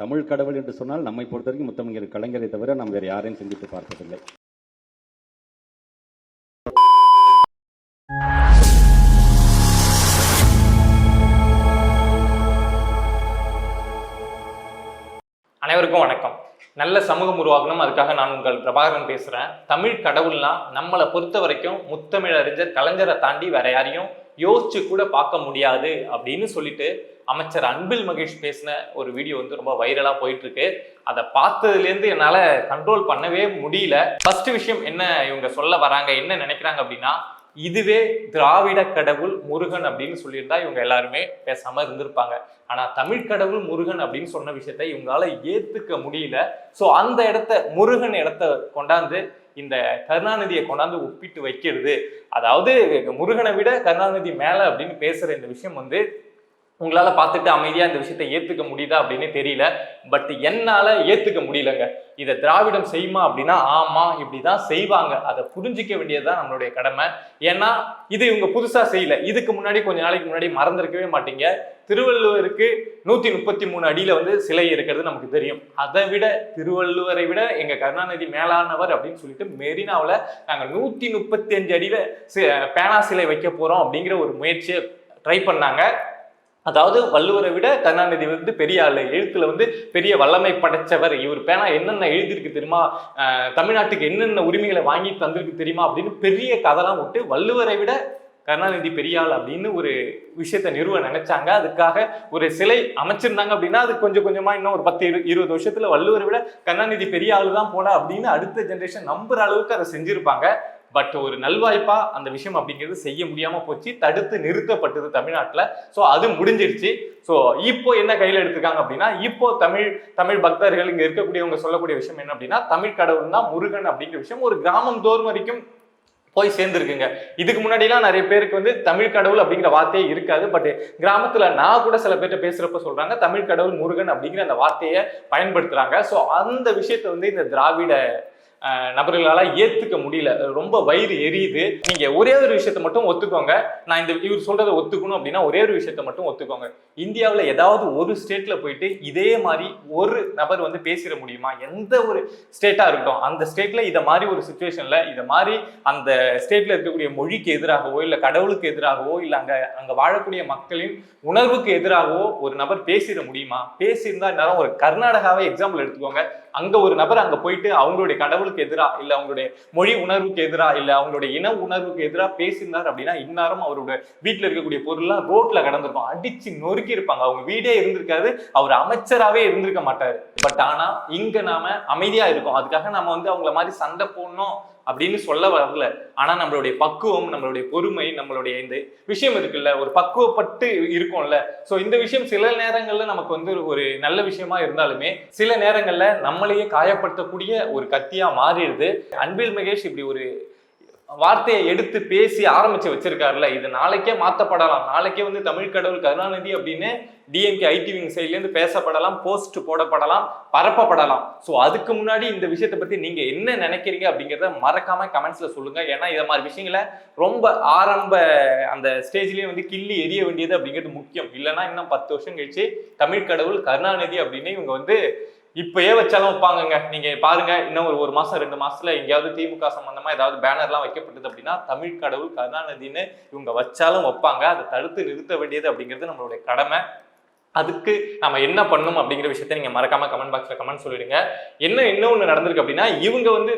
தமிழ் கடவுள் என்று சொன்னால் நம்மை பொறுத்த வரைக்கும் முத்தமிழர் கலைஞரை தவிர நாம் வேறு யாரையும் சிந்தித்து பார்ப்பதில்லை அனைவருக்கும் வணக்கம். நல்ல சமூகம் உருவாக்கணும். அதுக்காக நான் உங்கள் பிரபாகரன் பேசுறேன். தமிழ் கடவுள்னா நம்மளை பொறுத்த வரைக்கும் முத்தமிழறிஞர் கலைஞரை தாண்டி வேற யாரையும் யோசிச்சு கூட பார்க்க முடியாது அப்படின்னு சொல்லிட்டு அமைச்சர் அன்பில் மகேஷ் பேசின ஒரு வீடியோ வந்து ரொம்ப வைரலா போயிட்டு இருக்கு அதை பார்த்ததுலேருந்து என்னால் கண்ட்ரோல் பண்ணவே முடியல. ஃபர்ஸ்ட் விஷயம் என்ன இவங்க சொல்ல வராங்க என்ன நினைக்கிறாங்க அப்படின்னா இதுவே திராவிட கடவுள் முருகன் அப்படின்னு சொல்லியிருந்தா இவங்க எல்லாருமே பேசாம இருந்திருப்பாங்க. ஆனா தமிழ் கடவுள் முருகன் அப்படின்னு சொன்ன விஷயத்த இவங்களால ஏத்துக்க முடியல. சோ அந்த இடத்த முருகன் இடத்த கொண்டாந்து இந்த கருணாநிதியை கொண்டாந்து ஒப்பிட்டு வைக்கிறது. அதாவது முருகனை விட கருணாநிதி மேல அப்படின்னு பேசுற இந்த விஷயம் வந்து உங்களால் பார்த்துட்டு அமைதியாக இந்த விஷயத்தை ஏற்றுக்க முடியுதா அப்படின்னு தெரியல. பட் என்னால் ஏற்றுக்க முடியலங்க. இதை திராவிடம் செய்யுமா அப்படின்னா ஆமா இப்படிதான் செய்வாங்க. அதை புரிஞ்சிக்க வேண்டியதுதான் நம்மளுடைய கடமை. ஏன்னா இது இவங்க புதுசாக செய்யல. இதுக்கு முன்னாடி கொஞ்ச நாளைக்கு முன்னாடி மறந்துருக்கவே மாட்டீங்க. திருவள்ளுவருக்கு நூத்தி முப்பத்தி மூணு அடியில வந்து சிலை இருக்கிறது நமக்கு தெரியும். அதை விட திருவள்ளுவரை விட எங்க கருணாநிதி மேலானவர் அப்படின்னு சொல்லிட்டு மெரினாவில் நாங்கள் நூத்தி முப்பத்தி அஞ்சு அடியில பேனா சிலை வைக்க போறோம் அப்படிங்கிற ஒரு முயற்சியை ட்ரை பண்ணாங்க. அதாவது வள்ளுவரை விட கருணாநிதி வந்து பெரிய ஆளு. எழுத்துல வந்து பெரிய வல்லமை படைச்சவர். இவர் பேனா என்னென்ன எழுதியிருக்கு தெரியுமா? தமிழ்நாட்டுக்கு என்னென்ன உரிமைகளை வாங்கி தந்திருக்கு தெரியுமா? அப்படின்னு பெரிய கதைலாம் விட்டு வள்ளுவரை விட கருணாநிதி பெரியாள் அப்படின்னு ஒரு விஷயத்த நிறுவ நினைச்சாங்க. அதுக்காக ஒரு சிலை அமைச்சிருந்தாங்க அப்படின்னா அது கொஞ்சம் கொஞ்சமா இன்னும் ஒரு பத்து இருபது வருஷத்துல வள்ளுவரை விட கருணாநிதி பெரிய ஆளு தான் போல அப்படின்னு அடுத்த ஜென்ரேஷன் நம்புற அளவுக்கு அதை செஞ்சிருப்பாங்க. பட் ஒரு நல்வாய்ப்பா அந்த விஷயம் அப்படிங்கிறது செய்ய முடியாம போச்சு தடுத்து நிறுத்தப்பட்டது தமிழ்நாட்டில். ஸோ அது முடிஞ்சிருச்சு ஸோ இப்போ என்ன கையில் எடுத்துருக்காங்க அப்படின்னா இப்போ தமிழ் தமிழ் பக்தர்கள் இங்க இருக்கக்கூடியவங்க சொல்லக்கூடிய விஷயம் என்ன அப்படின்னா தமிழ் கடவுள் தான் முருகன் அப்படிங்கிற விஷயம் ஒரு கிராமம் தோறும் வரைக்கும் போய் சேர்ந்துருக்குங்க. இதுக்கு முன்னாடிலாம் நிறைய பேருக்கு வந்து தமிழ் கடவுள் அப்படிங்கிற வார்த்தையே இருக்காது. பட் கிராமத்தில் நான் கூட சில பேர்கிட்ட பேசுகிறப்ப சொல்கிறாங்க தமிழ் கடவுள் முருகன் அப்படிங்கிற அந்த வார்த்தையை பயன்படுத்துகிறாங்க ஸோ அந்த விஷயத்தை வந்து இந்த திராவிட நபர்களால ஏத்துக்க முடியல. ரொம்ப வயிறு எரியுது. நீங்க ஒரே ஒரு விஷயத்தை மட்டும் ஒத்துக்கோங்க. நான் இந்த இவர் சொல்றதை ஒத்துக்கணும் அப்படின்னா ஒரே ஒரு விஷயத்தை மட்டும் ஒத்துக்கோங்க. இந்தியாவில் ஏதாவது ஒரு ஸ்டேட்ல போயிட்டு இதே மாதிரி ஒரு நபர் வந்து பேசிட முடியுமா? எந்த ஒரு ஸ்டேட்டா இருக்கட்டும். அந்த ஸ்டேட்ல இதை மாதிரி ஒரு சுச்சுவேஷன்ல இதை மாதிரி அந்த ஸ்டேட்ல இருக்கக்கூடிய மொழிக்கு எதிராகவோ இல்ல கடவுளுக்கு எதிராகவோ இல்ல அங்க அங்க வாழக்கூடிய மக்களின் உணர்வுக்கு எதிராகவோ ஒரு நபர் பேசிட முடியுமா? பேசியிருந்தா நேரம் ஒரு கர்நாடகாவை எக்ஸாம்பிள் எடுத்துக்கோங்க. அங்க ஒரு நபர் அங்க போயிட்டு அவங்களுடைய கடவுள் உணர்வுக்கு எதிரா? இல்ல அவங்களுடைய மொழி உணர்வுக்கு எதிரா? இல்ல அவங்களுடைய இன உணர்வுக்கு எதிரா பேசியிருந்தார் அப்படின்னா இந்நேரம் அவரோட வீட்டில் இருக்கக்கூடிய பொருள்லாம் ரோட்ல கடந்திருக்கும். அடிச்சு நொறுக்கி இருப்பாங்க. அவங்க வீடே இருந்திருக்காது. அவர் அமைச்சராவே இருந்திருக்க மாட்டார். பட் ஆனா இங்க நாம அமைதியா இருக்கோம். அதுக்காக நாம வந்து அவங்கள மாதிரி சண்டை போடணும். அப்படின்னு சொல்ல வரல. ஆனா நம்மளுடைய பக்குவம் நம்மளுடைய பொறுமை நம்மளுடைய இந்த விஷயம் இருக்குல்ல ஒரு பக்குவப்பட்டு இருக்கும்ல. சோ இந்த விஷயம் சில நேரங்கள்ல நமக்கு வந்து ஒரு நல்ல விஷயமா இருந்தாலுமே சில நேரங்கள்ல நம்மளையே காயப்படுத்தக்கூடிய ஒரு கத்தியா மாறிடுது. அன்பில் மகேஷ் இப்படி ஒரு வார்த்தையை எடுத்து பேசி ஆரம்பிச்சு வச்சிருக்காருல்ல. இது நாளைக்கே மாத்தப்படலாம். நாளைக்கே வந்து தமிழ் கடவுள் கருணாநிதி அப்படின்னு டிஎம்கே ஐடி விங் சைட்லேருந்து பேசப்படலாம் போஸ்ட் போடப்படலாம் பரப்பப்படலாம். ஸோ அதுக்கு முன்னாடி இந்த விஷயத்தை பற்றி நீங்கள் என்ன நினைக்கிறீங்க அப்படிங்கிறத மறக்காம கமெண்ட்ஸில் சொல்லுங்கள் ஏன்னா இதை மாதிரி விஷயங்களை ரொம்ப ஆரம்ப அந்த ஸ்டேஜ்லேயே வந்து கிள்ளி எரிய வேண்டியது அப்படிங்கிறது முக்கியம். இல்லைன்னா இன்னும் பத்து வருஷம் கழிச்சு தமிழ் கடவுள் கருணாநிதி அப்படின்னு இவங்க வந்து இப்பயே வச்சாலும் வைப்பாங்கங்க. நீங்க பாருங்க இன்னும் ஒரு ஒரு மாசம் ரெண்டு மாசத்துல எங்கேயாவது திமுக சம்பந்தமா ஏதாவது பேனர்லாம் வைக்கப்பட்டது அப்படின்னா தமிழ் கடவுள் கருணாநிதின்னு இவங்க வச்சாலும் வைப்பாங்க. அதை தடுத்து நிறுத்த வேண்டியது அப்படிங்கிறது நம்மளுடைய கடமை. அதுக்கு நம்ம என்ன பண்ணணும் அப்படிங்கிற விஷயத்த நீங்க மறக்காம கமெண்ட் பாக்ஸ்ல கமெண்ட் சொல்லிடுங்க. என்ன இன்னொன்னு நடந்திருக்கு அப்படின்னா இவங்க வந்து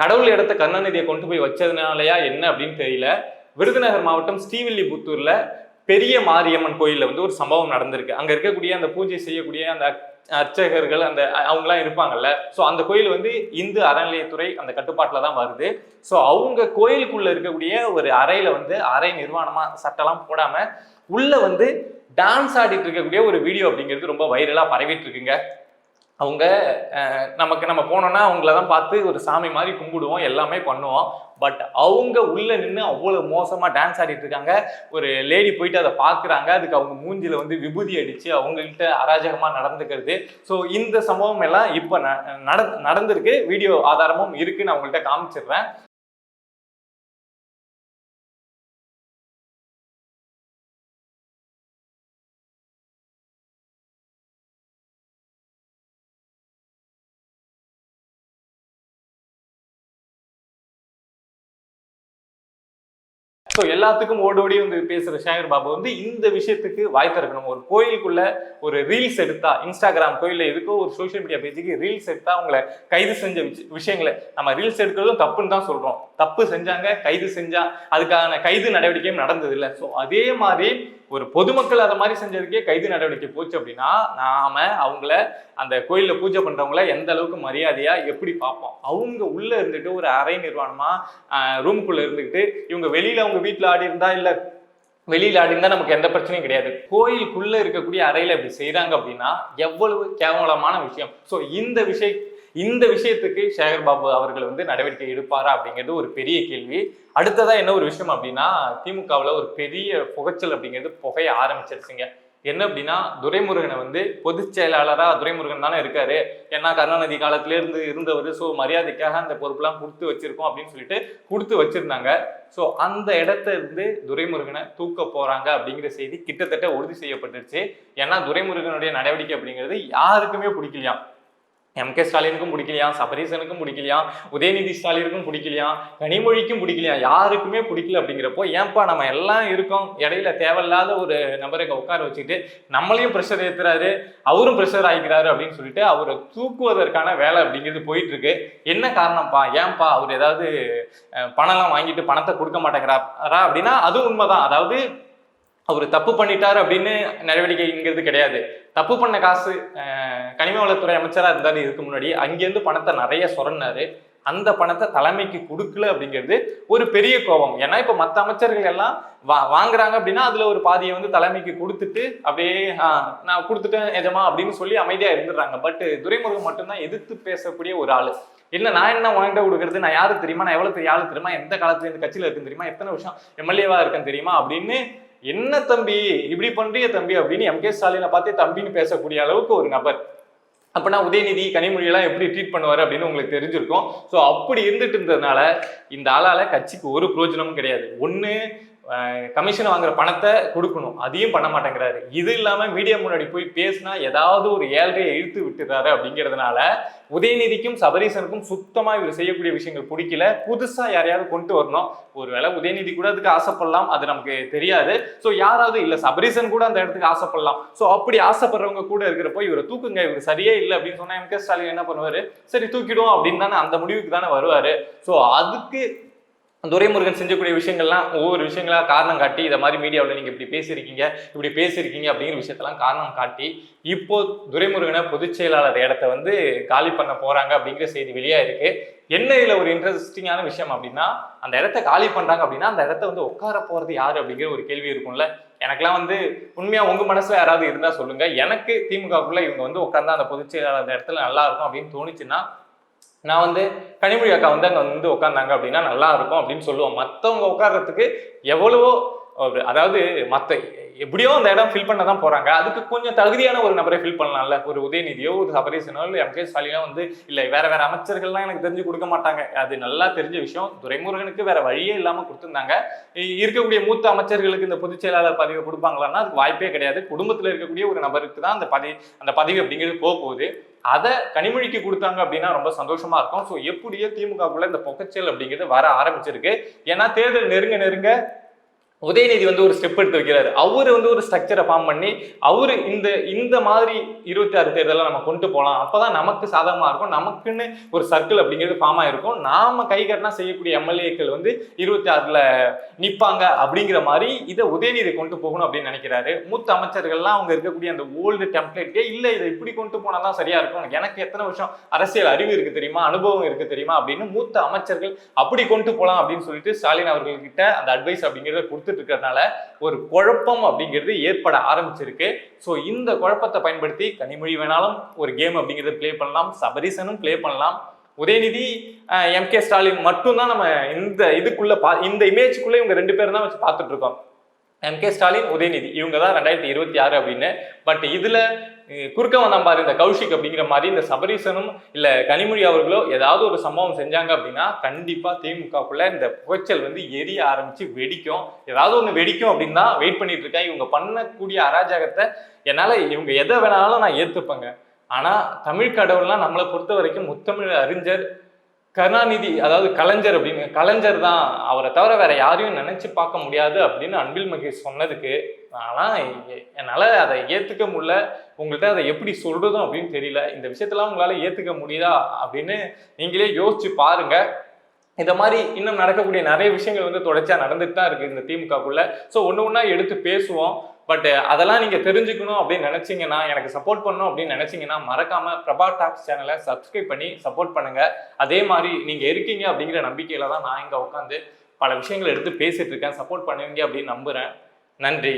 கடவுள் இடத்த கருணாநிதியை கொண்டு போய் வச்சதுனாலயா என்ன அப்படின்னு தெரியல. விருதுநகர் மாவட்டம் ஸ்ரீவில்லிபுத்தூர்ல பெரிய மாரியம்மன் கோயிலில் வந்து ஒரு சம்பவம் நடந்திருக்கு. அங்கே இருக்கக்கூடிய அந்த பூஜை செய்யக்கூடிய அந்த அர்ச்சகர்கள் அந்த அவங்களாம் அவங்கலாம் இருப்பாங்கல்ல. ஸோ அந்த கோயில் வந்து இந்து அறநிலையத்துறை அந்த கட்டுப்பாட்டில் தான் வருது. ஸோ அவங்க கோயிலுக்குள்ளே இருக்கக்கூடிய ஒரு அறையில் வந்து அறை நிர்வாணமாக சட்டெல்லாம் போடாமல் உள்ளே வந்து டான்ஸ் ஆடிட்டு இருக்கக்கூடிய ஒரு வீடியோ அப்படிங்கிறது ரொம்ப வைரலாக பரவிட்டு இருக்குங்க. அவங்க நமக்கு நம்ம போனோம்னா அவங்கள தான் பார்த்து ஒரு சாமி மாதிரி கும்பிடுவோம் எல்லாமே பண்ணுவோம். பட் அவங்க உள்ளே நின்று அவ்வளோ மோசமாக டான்ஸ் ஆடிட்டு இருக்காங்க. ஒரு லேடி போயிட்டு அதை பார்க்குறாங்க. அதுக்கு அவங்க மூஞ்சியில் வந்து விபூதி அடித்து அவங்கள்ட்ட அராஜகமாக நடந்துக்கிறது. ஸோ இந்த சம்பவம் எல்லாம் இப்போ நடந்திருக்கு. வீடியோ ஆதாரமும் இருக்குன்னு அவங்கள்ட்ட காமிச்சிடுறேன். ஸோ எல்லாத்துக்கும் ஓடோடி ஓடி வந்து பேசுகிற ஷேகர் பாபு வந்து இந்த விஷயத்துக்கு வாய் திறக்கணும் ஒரு கோயிலுக்குள்ள ஒரு ரீல்ஸ் எடுத்தா இன்ஸ்டாகிராம் கோயிலில் எதுக்கோ ஒரு சோஷியல் மீடியா பேஜுக்கு ரீல்ஸ் எடுத்தா அவங்கள கைது செஞ்ச விஷயங்களை நம்ம ரீல்ஸ் எடுக்கிறதும் தப்புன்னு தான் சொல்கிறோம் தப்பு செஞ்சாங்க கைது செஞ்சா அதுக்கான கைது நடவடிக்கையும் நடந்தது இல்லை ஸோ அதே மாதிரி ஒரு பொதுமக்கள் அதை மாதிரி செஞ்சதுக்கே கைது நடவடிக்கை போச்சு அப்படின்னா நாம அவங்கள அந்த கோயிலில் பூஜை பண்றவங்கள எந்த அளவுக்கு மரியாதையா எப்படி பார்ப்போம்? அவங்க உள்ள இருந்துட்டு ஒரு அரை நிர்வாணமா ரூமுக்குள்ள இருந்துக்கிட்டு இவங்க வெளியில அவங்க வீட்டில் ஆடி இருந்தா இல்ல வெளியில் ஆடி நமக்கு எந்த பிரச்சனையும் கிடையாது. கோயிலுக்குள்ள இருக்கக்கூடிய அறையில இப்படி செய்கிறாங்க அப்படின்னா எவ்வளவு கேவலமான விஷயம். ஸோ இந்த விஷய இந்த விஷயத்துக்கு சேகர் பாபு அவர்கள் வந்து நடவடிக்கை எடுப்பாரா அப்படிங்கிறது ஒரு பெரிய கேள்வி. அடுத்ததா என்ன ஒரு விஷயம் அப்படின்னா திமுகவில் ஒரு பெரிய புகைச்சல் அப்படிங்கிறது புகைய ஆரம்பிச்சிருச்சுங்க. என்ன அப்படின்னா துரைமுருகனை வந்து பொதுச் செயலாளராக துரைமுருகன் தானே இருக்காரு. ஏன்னா கருணாநிதி காலத்திலேருந்து இருந்தவர். ஸோ மரியாதைக்காக அந்த பொறுப்பெல்லாம் கொடுத்து வச்சிருக்கோம் அப்படின்னு சொல்லிட்டு கொடுத்து வச்சிருந்தாங்க. ஸோ அந்த இடத்த இருந்து துரைமுருகனை தூக்க போறாங்க அப்படிங்கிற செய்தி கிட்டத்தட்ட உறுதி செய்யப்பட்டுருச்சு. ஏன்னா துரைமுருகனுடைய நடவடிக்கை அப்படிங்கிறது யாருக்குமே பிடிக்கலையாம். எம் கே ஸ்டாலினுக்கும் பிடிக்கலையா சபரீசனுக்கும் பிடிக்கலையா உதயநிதி ஸ்டாலினுக்கும் பிடிக்கலையா கனிமொழிக்கும் பிடிக்கலையா யாருக்குமே பிடிக்கல அப்படிங்கிறப்போ ஏன்பா நம்ம எல்லாம் இருக்கோம் இடையில தேவையில்லாத ஒரு நபரை உட்கார வச்சுக்கிட்டு நம்மளையும் ப்ரெஷர் ஏற்றுறாரு அவரும் ப்ரெஷர் ஆகிக்கிறாரு அப்படின்னு சொல்லிட்டு அவரை தூக்குவதற்கான வேலை அப்படிங்கிறது போயிட்டு இருக்கு என்ன காரணம்ப்பா? ஏன்பா அவர் ஏதாவது பணம்லாம் வாங்கிட்டு பணத்தை கொடுக்க மாட்டேங்கிறாரா அப்படின்னா அதுவும் உண்மைதான். அதாவது அவர் தப்பு பண்ணிட்டார் அப்படின்னு நடவடிக்கைங்கிறது கிடையாது. தப்பு பண்ண காசு கனிம வளத்துறை அமைச்சராக இருந்தார் இதுக்கு முன்னாடி. அங்கேருந்து பணத்தை நிறைய சுரண்டாரு அந்த பணத்தை தலைமைக்கு கொடுக்கல அப்படிங்கிறது ஒரு பெரிய கோபம். ஏன்னா இப்போ மற்ற அமைச்சர்கள் எல்லாம் வா வாங்குறாங்க அப்படின்னா அதில் ஒரு பாதியை வந்து தலைமைக்கு கொடுத்துட்டு அப்படியே நான் கொடுத்துட்டேன் எஜமா அப்படின்னு சொல்லி அமைதியாக இருந்துடுறாங்க. பட் துரைமுருகன் மட்டும்தான் எதிர்த்து பேசக்கூடிய ஒரு ஆள். இல்லை நான் என்ன வாங்கிட்ட கொடுக்கறது? நான் யாரு தெரியுமா? நான் எவ்வளோ பெரிய ஆள் தெரியுமா? எந்த காலத்துல இந்த கட்சியில் இருக்குன்னு தெரியுமா? எத்தனை வருஷம் எம்எல்ஏவா இருக்கேன் தெரியுமா? அப்படின்னு என்ன தம்பி? இப்படி பண்றிய தம்பி அப்படின்னு எம் கே ஸ்டாலினை பார்த்து தம்பின்னு பேசக்கூடிய அளவுக்கு ஒரு நபர். அப்பனா உதயநிதி கனிமொழியெல்லாம் எப்படி ட்ரீட் பண்ணுவார் அப்படின்னு உங்களுக்கு தெரிஞ்சிருக்கும். ஸோ அப்படி இருந்துட்டு இருந்ததுனால இந்த ஆளால் கட்சிக்கு ஒரு பிரயோஜனமும் கிடையாது. ஒன்று கமிஷன் வாங்குற பணத்தை கொடுக்கணும். அதையும் பண்ண மாட்டேங்கிறாரு. இது இல்லாம மீடியா முன்னாடி போய் பேசினா ஏதாவது ஒரு ஏழ்றையை இழுத்து விட்டுறாரு அப்படிங்கிறதுனால உதயநிதிக்கும் சபரீசனுக்கும் சுத்தமா இவர் செய்யக்கூடிய விஷயங்கள் பிடிக்கல. புதுசா யாரையாவது கொண்டு வரணும். ஒருவேளை உதயநிதி கூட அதுக்கு ஆசைப்படலாம். அது நமக்கு தெரியாது. ஸோ யாராவது இல்ல சபரீசன் கூட அந்த இடத்துக்கு ஆசைப்படலாம். ஸோ அப்படி ஆசைப்படுறவங்க கூட இருக்கிறப்போ இவரை தூக்குங்க. இவர் சரியே இல்லை அப்படின்னு சொன்னா எம் கே ஸ்டாலின் என்ன பண்ணுவாரு? சரி தூக்கிடும் அப்படின்னு தானே அந்த முடிவுக்கு தானே வருவாரு. ஸோ அதுக்கு துரைமுருகன் செஞ்சக்கூடிய விஷயங்கள்லாம் ஒவ்வொரு விஷயங்களாக காரணம் காட்டி இதை மாதிரி மீடியாவில் நீங்கள் இப்படி பேசியிருக்கீங்க இப்படி பேசியிருக்கீங்க அப்படிங்கிற விஷயத்தெல்லாம் காரணம் காட்டி இப்போ துரைமுருகனை பொதுச் செயலாளர் இடத்த வந்து காலி பண்ண போகிறாங்க அப்படிங்கிற செய்தி வெளியாக இருக்கு. என்ன இதில் ஒரு இன்ட்ரெஸ்டிங்கான விஷயம் அப்படின்னா அந்த இடத்த காலி பண்ணுறாங்க அப்படின்னா அந்த இடத்த வந்து உட்கார போகிறது யார் அப்படிங்கிற ஒரு கேள்வி இருக்கும்ல. எனக்குலாம் வந்து உண்மையாக உங்கள் மனசில் யாராவது இருந்தால் சொல்லுங்கள் எனக்கு திமுகக்குள்ளே இவங்க வந்து உட்கார்ந்தா அந்த பொதுச் செயலாளர் அந்த இடத்துல நல்லா இருக்கும் அப்படின்னு தோணுச்சுன்னா நான் வந்து கனிமொழி அக்கா வந்து அங்கே வந்து உட்காந்தாங்க அப்படின்னா நல்லா இருக்கும் அப்படின்னு சொல்லுவோம். மற்றவங்க உட்கார்றதுக்கு எவ்வளவோ ஒரு- அதாவது மற்ற எப்படியோ அந்த இடம் ஃபில் பண்ண தான் போறாங்க. அதுக்கு கொஞ்சம் தகுதியான ஒரு நபரை ஃபில் பண்ணலாம்ல. ஒரு உதயநிதியோ ஒரு சபரீசனோ இல்லை எம் கே ஸ்டாலினோ வந்து இல்லை வேற வேற அமைச்சர்கள்லாம் எனக்கு தெரிஞ்சு கொடுக்க மாட்டாங்க. அது நல்லா தெரிஞ்ச விஷயம். துரைமுருகனுக்கு வேற வழியே இல்லாம கொடுத்துருந்தாங்க. இருக்கக்கூடிய மூத்த அமைச்சர்களுக்கு இந்த பொதுச் செயலாளர் பதவி கொடுப்பாங்களான்னா அதுக்கு வாய்ப்பே கிடையாது. குடும்பத்தில் இருக்கக்கூடிய ஒரு நபருக்கு தான் அந்த பதவி அந்த பதவி அப்படிங்கிறது போக போகுது. அதை கனிமொழிக்கு கொடுத்தாங்க அப்படின்னா ரொம்ப சந்தோஷமா இருக்கும். ஸோ எப்படியோ திமுகக்குள்ள இந்த பொக்கச்சல் அப்படிங்கிறது வர ஆரம்பிச்சிருக்கு. ஏன்னா தேர்தல் நெருங்க நெருங்க உதயநிதி வந்து ஒரு ஸ்டெப் எடுத்து வைக்கிறாரு. அவர் வந்து ஒரு ஸ்ட்ரக்சரை ஃபார்ம் பண்ணி அவர் இந்த இந்த மாதிரி இருபத்தி ஆறு தேர்தலில் நம்ம கொண்டு போகலாம் அப்பதான் நமக்கு சாதகமாக இருக்கும். நமக்குன்னு ஒரு சர்க்கிள் அப்படிங்கிறது ஃபார்ம் ஆகிருக்கும் நாம கை கட்டினா செய்யக்கூடிய எம்எல்ஏக்கள் வந்து இருபத்தி ஆறில் நிற்பாங்க அப்படிங்கிற மாதிரி இதை உதயநிதி கொண்டு போகணும் அப்படின்னு நினைக்கிறாரு. மூத்த அமைச்சர்கள்லாம் அவங்க இருக்கக்கூடிய அந்த ஓல்டு டெம்ப்ளேட்கே இல்லை இதை இப்படி கொண்டு போனா தான் சரியா இருக்கும். எனக்கு எத்தனை வருஷம் அரசியல் அறிவு இருக்கு தெரியுமா? அனுபவம் இருக்கு தெரியுமா? அப்படின்னு மூத்த அமைச்சர்கள் அப்படி கொண்டு போகலாம் அப்படின்னு சொல்லிட்டு ஸ்டாலின் அவர்கள்கிட்ட அந்த அட்வைஸ் அப்படிங்கிறத கொடுத்து கொடுத்துட்டு இருக்கிறதுனால ஒரு குழப்பம் அப்படிங்கிறது ஏற்பட ஆரம்பிச்சிருக்கு. ஸோ இந்த குழப்பத்தை பயன்படுத்தி கனிமொழி வேணாலும் ஒரு கேம் அப்படிங்கிறத பிளே பண்ணலாம். சபரீசனும் ப்ளே பண்ணலாம். உதயநிதி எம் கே ஸ்டாலின் மட்டும்தான் நம்ம இந்த இதுக்குள்ள பா இந்த இமேஜ்க்குள்ள இவங்க ரெண்டு பேரும் தான் வச்சு பார்த்துட்டு இருக்கோம் எம் கே ஸ்டாலின் உதயநிதி இவங்க தான் ரெண்டாயிரத்தி இருபத்தி ஆறு அப்படின்னு. பட் இதுல குறுக்க வந்தான் பாரு இந்த கௌஷிக் அப்படிங்கிற மாதிரி இந்த சபரீசனும் இல்ல கனிமொழி அவர்களோ ஏதாவது ஒரு சம்பவம் செஞ்சாங்க அப்படின்னா கண்டிப்பா திமுகக்குள்ள இந்த புகைச்சல் வந்து எரிய ஆரம்பிச்சு வெடிக்கும். ஏதாவது ஒண்ணு வெடிக்கும் அப்படின்னு தான் வெயிட் பண்ணிட்டு இருக்கேன். இவங்க பண்ணக்கூடிய அராஜகத்தை என்னால இவங்க எதை வேணாலும் நான் ஏத்துப்பேங்க. ஆனா தமிழ் கடவுள்லாம் நம்மளை பொறுத்த வரைக்கும் முத்தமிழ் அறிஞர் கருணாநிதி அதாவது கலைஞர் அப்படின்னு கலைஞர் தான் அவரை தவிர வேற யாரையும் நினைச்சு பார்க்க முடியாது அப்படின்னு அன்பில் மகேஷ் சொன்னதுக்கு ஆனால் எ- அதை ஏற்றுக்க முடியல. உங்கள்கிட்ட அதை எப்படி சொல்றதும் அப்படின்னு தெரியல. இந்த விஷயத்தெல்லாம் உங்களால் ஏற்றுக்க முடியுதா அப்படின்னு நீங்களே யோசிச்சு பாருங்க. இந்த மாதிரி இன்னும் நடக்கக்கூடிய நிறைய விஷயங்கள் வந்து தொடர்ச்சியாக நடந்துட்டு தான் இருக்கு இந்த திமுகக்குள்ள. ஸோ ஒன்று ஒன்றா எடுத்து பேசுவோம். பட் uh, அதெல்லாம் நீங்க தெரிஞ்சுக்கணும் அப்படின்னு நினைச்சீங்கன்னா எனக்கு சப்போர்ட் பண்ணணும் அப்படின்னு நினைச்சீங்கன்னா மறக்காம பிரபா டாக்ஸ் சேனலை சப்ஸ்கிரைப் பண்ணி சப்போர்ட் பண்ணுங்க. அதே மாதிரி நீங்க இருக்கீங்க அப்படிங்கிற நம்பிக்கையில தான் நான் இங்க உட்காந்து பல விஷயங்கள் எடுத்து பேசிட்டு இருக்கேன். சப்போர்ட் பண்ணுவீங்க அப்படின்னு நம்புறேன். நன்றி.